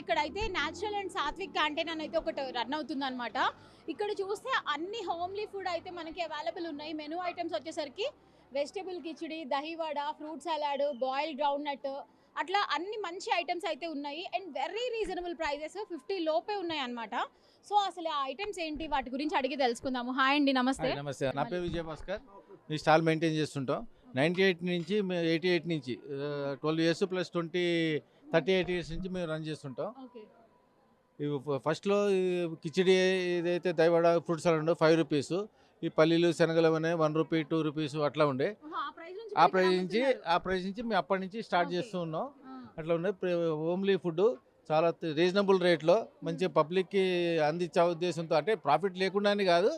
ఇక్కడ అయితే natural and Satvik canteen అని అయితే ఒకటి రన్ అవుతుంది అనమాట ఇక్కడ చూస్తే అన్ని హోమ్లీ ఫుడ్ అయితే మనకి అవైలబుల్ ఉన్నాయి. మెనూ ఐటమ్స్ వచ్చేసరికి vegetable khichdi dahi vada fruit salad boiled groundnut అట్లా అన్ని మంచి ఐటమ్స్ అయితే ఉన్నాయి. And very reasonable prices fifty లోపే ఉన్నాయి అనమాట సో అసలు ఆ ఐటమ్స్ ఏంటి? వాటి గురించి అడిగి తెలుసుకుందాము. హాయ్ అండి నమస్తే. నమస్తే. నా పేరు విజయ భాస్కర్ మీ స్టాల్ మెయింటైన్ చేస్తుంటాం. నైంటీ ఎయిట్ నుంచి ఎయిటీ ఎయిట్ నుంచి twelve years plus twenty thirty eight years నుంచి మేము రన్ చేస్తుంటాం. ఇవి ఫస్ట్లో కిచిడి ఏదైతే దైవడ ఫ్రూట్ సలాడ్ ఉండో ఫైవ్ రూపీస్ ఈ పల్లీలు శనగలు అనేవి వన్ రూపీ టూ రూపీస్ అట్లా ఉండే. ఆ ప్రైస్ నుంచి ఆ ప్రైస్ నుంచి మేము అప్పటి నుంచి స్టార్ట్. చేస్తూ ఉన్నాం. అట్లా ఉండే హోమ్లీ ఫుడ్ చాలా రీజనబుల్ రేట్లో మంచి పబ్లిక్కి అందించే ఉద్దేశంతో అంటే ప్రాఫిట్ లేకుండానే కాదు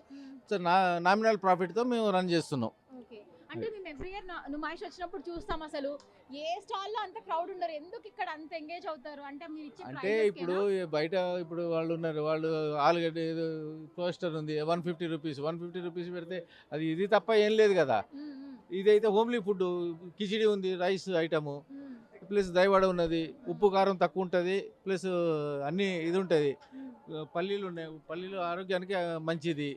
నా నామినల్ ప్రాఫిట్తో మేము రన్ చేస్తున్నాం. అంటే మేము ఎవ్రీ ఇయర్ నుమాయిష్ వచ్చినప్పుడు చూస్తాం అసలు. ఏ స్టాల్లో అంత క్రౌడ్ ఉండరు. ఎందుకు ఇక్కడ అంత ఎంగేజ్ అవుతారు? అంటే మీరు ఇచ్చే అంటే ఇప్పుడు? బయట ఇప్పుడు వాళ్ళు ఉన్నారు. వాళ్ళు ఆలుగడ్డ ఏదో టోస్టర్ ఉంది. One fifty rupees one fifty rupees పెడితే అది ఇది తప్ప ఏం లేదు కదా. ఇదైతే హోమ్లీ ఫుడ్ కిచిడి ఉంది. రైస్ ఐటము ప్లస్ దయవాడ ఉన్నది. ఉప్పు కారం తక్కువ ఉంటుంది. ప్లస్ అన్నీ ఇది ఉంటుంది. పల్లీలు ఉన్నాయి. పల్లీలు ఆరోగ్యానికి మంచిది.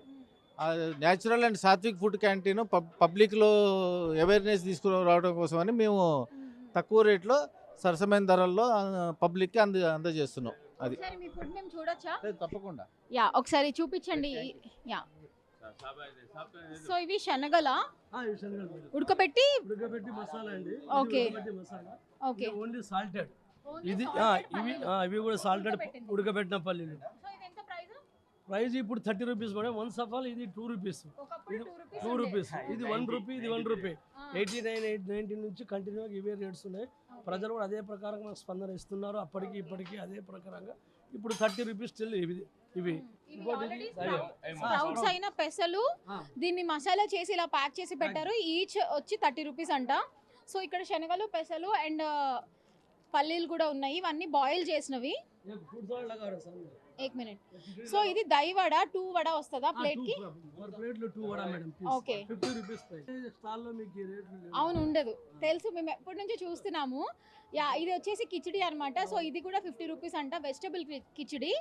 Natural and Satvik food canteen పబ్లిక్లో అవేర్నెస్ తీసుకురావడం కోసం అని మేము. తక్కువ రేట్లో సరసమైన ధరల్లో పబ్లిక్కి అంద అందజేస్తున్నాం అది. ఒకసారి మీ ఫుడ్ మేము చూడొచ్చా? తప్పకుండా. యా ఒకసారి చూపించండి. యా. సో ఇవి శనగల? ఆ, ఇవి శనగలు మేడం. ఉడకబెట్టి? ఉడకబెట్టి మసాలా అండి. ఓకే. ఉడకబెట్టి మసాలా. ఓకే. ఇది ఓన్లీ సాల్టెడ్. ఇది ఇవి ఇవి కూడా సాల్టెడ్. ఉడకబెట్టిన పల్లీలు. ప్రైస్ ఇప్పుడు థర్టీ రూపీస్ మేడం వన్ సఫాల్ ఇది టూ రూపీస్. ఒకప్పుడు ఇది 2 రూపీస్ టూ. రూపీస్. ఇది వన్ రూపీ ఇది one rupee. Eighty nine eight nineteen నుంచి కంటిన్యూగా ఇవే రేట్స్ ఉన్నాయి. ప్రజలు కూడా అదే ప్రకారంగా మనకు స్పందన ఇస్తున్నారు. అప్పటికి ఇప్పటికి అదే ప్రకారంగా. ఇప్పుడు థర్టీ రూపీస్ స్టిల్ ఇవి ఇవి. స్ప్రౌట్స్ అయిన పెసలు. దీన్ని మసాలా చేసి ఇలా ప్యాక్ చేసి పెట్టారు. ఈచ్ వచ్చి థర్టీ రూపీస్ అంట. సో ఇక్కడ శనగలు పెసలు అండ్ పల్లీలు కూడా ఉన్నాయి. ఇవన్నీ బాయిల్ చేసినవి. ఏక్ మినిట్ సో ఇది దై వడ టూ వడ వస్తుందా ప్లేట్. కి ఓకే అవును ఉండదు. తెలుసు మేము ఎప్పటి నుంచి చూస్తున్నాము. యా ఇది వచ్చేసి కిచిడి అనమాట సో ఇది కూడా ఫిఫ్టీ రూపీస్ అంట వెజిటబుల్ కిచిడి.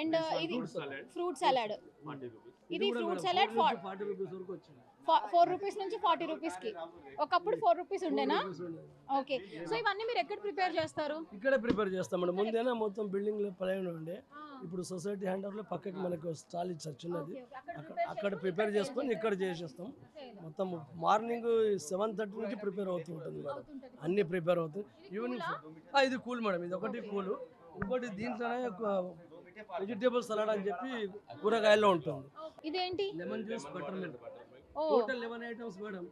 అండ్ ఇది Fruit salad. ఫ్రూట్ సలాడ్ ఇది ఫ్రూట్ సలాడ్ 40 నుంచి 40 రూపీస్ వరకు వచ్చింది. ఫోర్ రూపీస్ నుంచి ఫార్టీ రూపీస్కి. ఒకప్పుడు ఫోర్ రూపీస్ ఉండేనా? 4 rupees ఉండేది. ఓకే సో ఇవన్నీ మీరు ఎక్కడ ప్రిపేర్ చేస్తారు? ఇక్కడే ప్రిపేర్ చేస్తాం మేడం. ముందేనా మొత్తం బిల్డింగ్లో పైన ఉండే. ఇప్పుడు సొసైటీ హ్యాండ్లో పక్కకి మనకు స్టాల్ ఇచ్చారు చిన్నది. అక్కడ ప్రిపేర్ చేసుకొని ఇక్కడ చేసేస్తాం. మొత్తం మార్నింగ్ సెవెన్ థర్టీ నుంచి ప్రిపేర్ అవుతూ ఉంటుంది మేడం. అన్ని ప్రిపేర్ అవుతుంది ఈవినింగ్ ఇది కూల్ మేడం. ఇది ఒకటి కూల్ ఇంకోటి దీంట్లోనే వెజిటేబుల్ సలాడ్ అని చెప్పి కూరగాయల్లో ఉంటుంది. ఇదేంటి? లెమన్ జ్యూస్ బటర్ మిల్క్ ఓ. టోటల్ లెవెన్ ఐటమ్స్ మేడం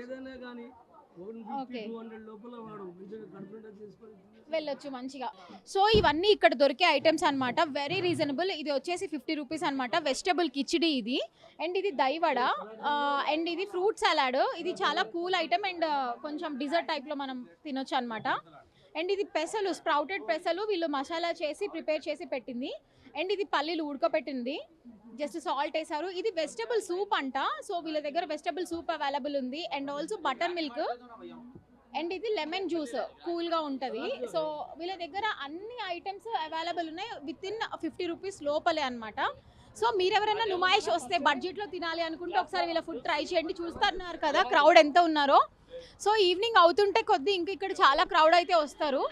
ఏదైనా కానీ వెళ్ళొచ్చు మంచిగా. సో ఇవన్నీ ఇక్కడ దొరికే ఐటమ్స్ అన్నమాట. వెరీ రీజనబుల్ ఇది వచ్చేసి ఫిఫ్టీ రూపీస్ అనమాట వెజిటబుల్ కిచిడి ఇది. అండ్ ఇది దైవడ. అండ్ ఇది ఫ్రూట్ సలాడ్ ఇది చాలా కూల్ ఐటమ్ అండ్ కొంచెం డిజర్ట్ టైప్లో మనం తినొచ్చు అనమాట అండ్ ఇది పెసలు స్ప్రౌటెడ్ పెసలు వీళ్ళు మసాలా చేసి ప్రిపేర్ చేసి పెట్టింది. అండ్ ఇది పల్లీలు ఉడకపెట్టింది. జస్ట్ సాల్ట్ వేసారు. ఇది వెజిటబుల్ సూప్ అంట. సో వీళ్ళ దగ్గర వెజిటబుల్ సూప్ అవైలబుల్ ఉంది. And also buttermilk. అండ్ ఇది లెమన్ జ్యూస్. కూల్గా ఉంటుంది. సో వీళ్ళ దగ్గర అన్ని ఐటమ్స్ అవైలబుల్ ఉన్నాయి. విత్ ఇన్ ఫిఫ్టీ రూపీస్ లోపలే అనమాట సో మీరు ఎవరైనా నుమాయిష్ వస్తే బడ్జెట్లో తినాలి అనుకుంటే ఒకసారి వీళ్ళ ఫుడ్ ట్రై చేయండి. చూస్తున్నారు కదా క్రౌడ్ ఎంత ఉన్నారో. సో ఈవినింగ్ అవుతుంటే కొద్ది ఇంక ఇక్కడ చాలా క్రౌడ్ అయితే వస్తారు.